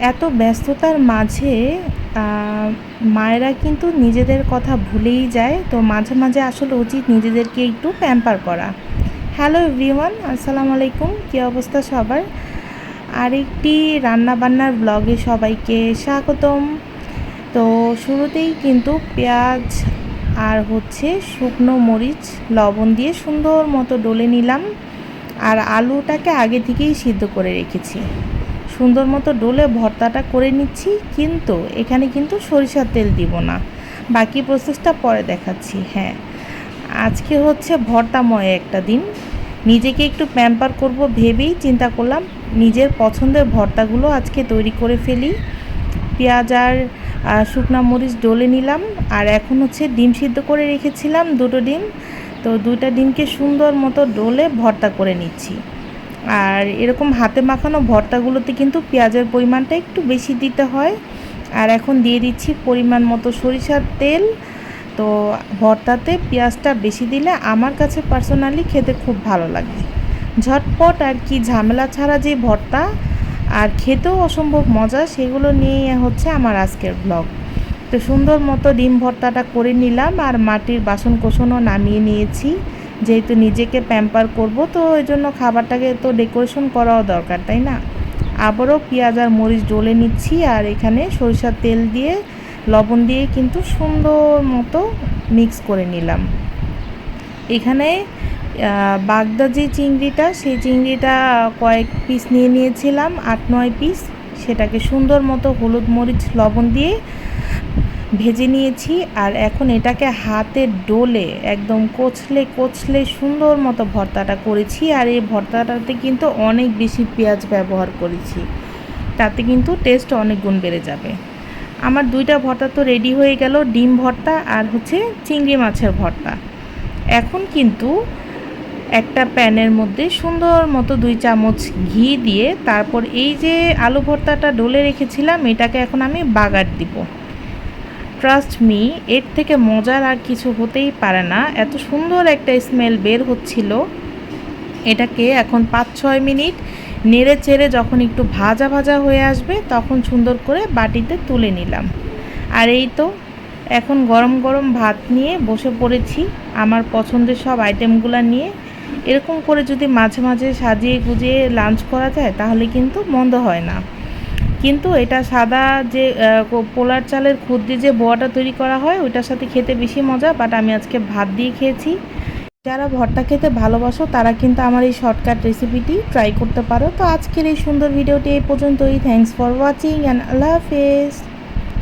এত ব্যস্ততার মাঝে মায়েরা কিন্তু নিজেদের কথা ভুলেই যায়। তো মাঝে মাঝে আসলে উচিত নিজেদেরকে একটু প্যাম্পার করা। হ্যালো এভরিওয়ান আসসালামু আলাইকুম। কী অবস্থা সবার? আরেকটি রান্নাবান্নার ব্লগে সবাইকে স্বাগতম। তো শুরুতেই কিন্তু পেঁয়াজ আর হচ্ছে শুকনো মরিচ, লবণ দিয়ে সুন্দর মতো ডলে নিলাম। আর আলুটাকে আগে থেকেই সিদ্ধ করে রেখেছি। সুন্দর মতো ডোলে ভর্তাটা করে নিচ্ছি, কিন্তু এখানে কিন্তু সরিষার তেল দিব না। বাকি প্রসেসটা পরে দেখাচ্ছি হ্যাঁ। আজকে হচ্ছে ভর্তাময় একটা দিন। নিজেকে একটু প্যাম্পার করব ভেবেই চিন্তা করলাম নিজের পছন্দের ভর্তাগুলো আজকে তৈরি করে ফেলি। পেঁয়াজ আর শুকনা মরিচ ডলে নিলাম, আর এখন হচ্ছে ডিম সিদ্ধ করে রেখেছিলাম দুটো ডিম। তো দুইটা ডিমকে সুন্দর মতো ডলে ভর্তা করে নিচ্ছি। আর এরকম হাতে মাখানো ভর্তাগুলোতে কিন্তু পেঁয়াজের পরিমাণটা একটু বেশি দিতে হয়। আর এখন দিয়ে দিচ্ছি পরিমাণ মতো সরিষার তেল। তো ভর্তাতে পেঁয়াজটা বেশি দিলে আমার কাছে পার্সোনালি খেতে খুব ভালো লাগে। ঝটপট আর কি ঝামেলা ছাড়া যে ভর্তা আর খেতেও অসম্ভব মজা সেগুলো নিয়ে হচ্ছে আমার আজকের ব্লগ। তো সুন্দর মতো ডিম ভর্তাটা করে নিলাম আর মাটির বাসন কোসনও নামিয়ে নিয়েছি। যেহেতু নিজেকে প্যাম্পার করব, তো ওই জন্য খাবারটাকে তো ডেকোরেশন করাও দরকার, তাই না? আবারও পেঁয়াজ আর মরিচ ডলে নিচ্ছি, আর এখানে সরিষার তেল দিয়ে লবণ দিয়ে কিন্তু সুন্দর মতো মিক্স করে নিলাম। এখানে বাগদা যে চিংড়িটা, সেই চিংড়িটা কয়েক পিস নিয়ে নিয়েছিলাম, আট নয় পিস সেটাকে সুন্দর মতো হলুদ মরিচ লবণ দিয়ে ভেজে নিয়েছি আর এখন এটাকে হাতে ডোলে একদম কোচলে কোচলে সুন্দর মতো ভর্তাটা করেছি আর এই ভর্তাটাতে কিন্তু অনেক বেশি পেঁয়াজ ব্যবহার করেছি। তাতে কিন্তু টেস্ট অনেক গুণ বেড়ে যাবে। আমার দুইটা ভর্তা তো রেডি হয়ে গেল, ডিম ভর্তা আর হচ্ছে চিংড়ি মাছের ভর্তা। এখন কিন্তু একটা প্যানের মধ্যে সুন্দর মতো দুই চামচ ঘি দিয়ে তারপর এই যে আলু ভর্তাটা ডলে রেখেছিলাম, এটাকে এখন আমি বাগার দিব। ট্রাস্ট মি এর থেকে মজার আর কিছু হতেই পারে না। এত সুন্দর একটা স্মেল বের হচ্ছিল। এটাকে এখন পাঁচ ছয় মিনিট নেড়ে চেড়ে যখন একটু ভাজা ভাজা হয়ে আসবে, তখন সুন্দর করে বাটিতে তুলে নিলাম। আর এই তো, এখন গরম গরম ভাত নিয়ে বসে পড়েছি। আমার পছন্দের সব আইটেমগুলো নিয়ে। এরকম করে যদি মাঝে মাঝে সাজিয়ে গুজিয়ে লাঞ্চ করা যায়, তাহলে কিন্তু মন্দ হয় না। কিন্তু এটা সাদা যে পোলার চালের খুদ দিয়ে যে বোয়াটা তৈরি করা হয়, ওইটার সাথে খেতে বেশি মজা বাট আমি আজকে ভাত দিয়ে খেয়েছি। যারা ভর্তা খেতে ভালোবাসো, তারা কিন্তু আমার এই শর্টকাট রেসিপিটি ট্রাই করতে পারো। তো আজকের এই সুন্দর ভিডিওটি এই পর্যন্তই। থ্যাংকস ফর ওয়াচিং অ্যান্ড আল্লাহ হাফেজ।